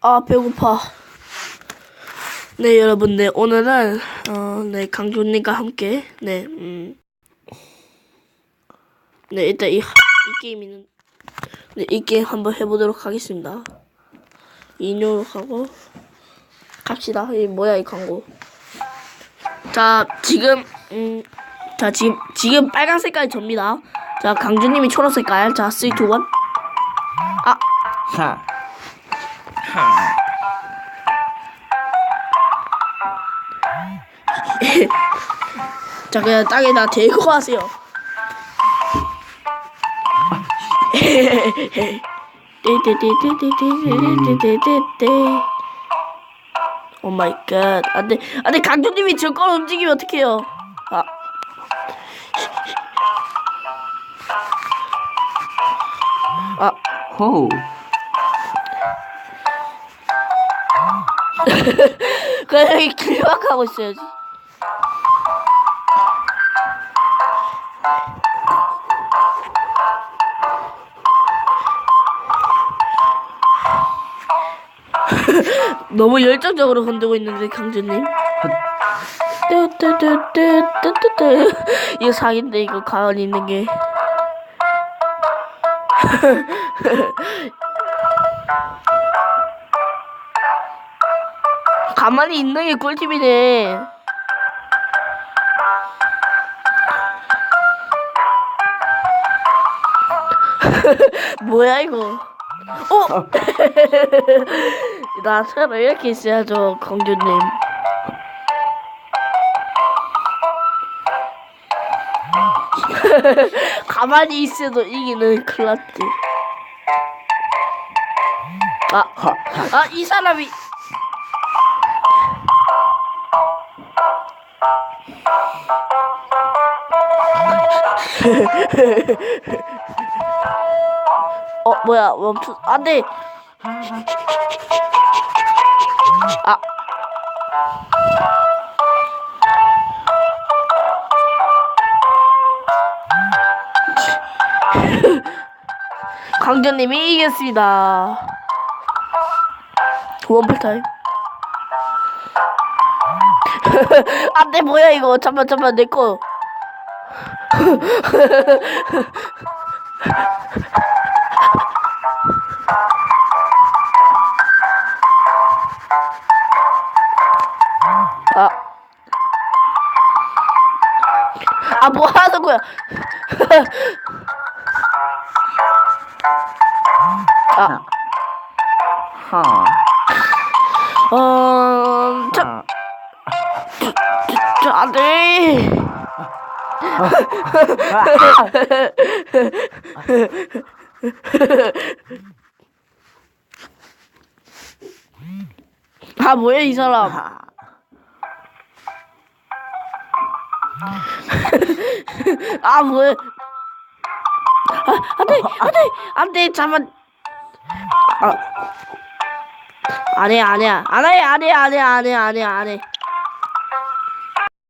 아 배고파. 네 여러분, 네 오늘은 어 네 강준님과 함께 네 음. 네 일단 이, 이 게임이는 네이 게임 한번 해보도록 하겠습니다. 인용을 하고 갑시다. 이 뭐야 이 광고. 자 지금 음. 자 지금 지금 빨간 색깔이 접니다. 자 강준님이 초록 색깔. 자 쓰리 투 원. 아 하. 자 그냥 땅에다 대고 가세요. 오 마이 갓 안돼 안돼. 강조님이 저걸 움직이면 어떡해요? 아. 아. 호. 그냥 여기 길막하고 있어야지. 너무 열정적으로 흔들고 있는데 강준님. 뚜뚜뚜뚜뚜뚜뚜 이거 사기인데 이거 가만히 있는 게. 가만히 있는 게 꿀팁이네. 뭐야 이거? 어? 나처럼 이렇게 있어야죠, 공주님. 가만히 있어도 이기는 클라트. 아, 아, 이 사람이. 어 뭐야 멈춰 안돼. 아. 강전님이 이겼습니다. 원풀 타임. 안돼 뭐야 이거. 잠만 잠만 내거 啊！阿伯哈的滚！啊！好、啊。啊啊啊啊啊啊啊啊 아, 뭐야, 이 사람. 하. 아, 뭐야. 아, 안 돼, 안 돼, 안 돼, 잠만. 아. 안 해, 안 해, 안 해, 안 해, 안 해, 안 해, 안 해, 안 해.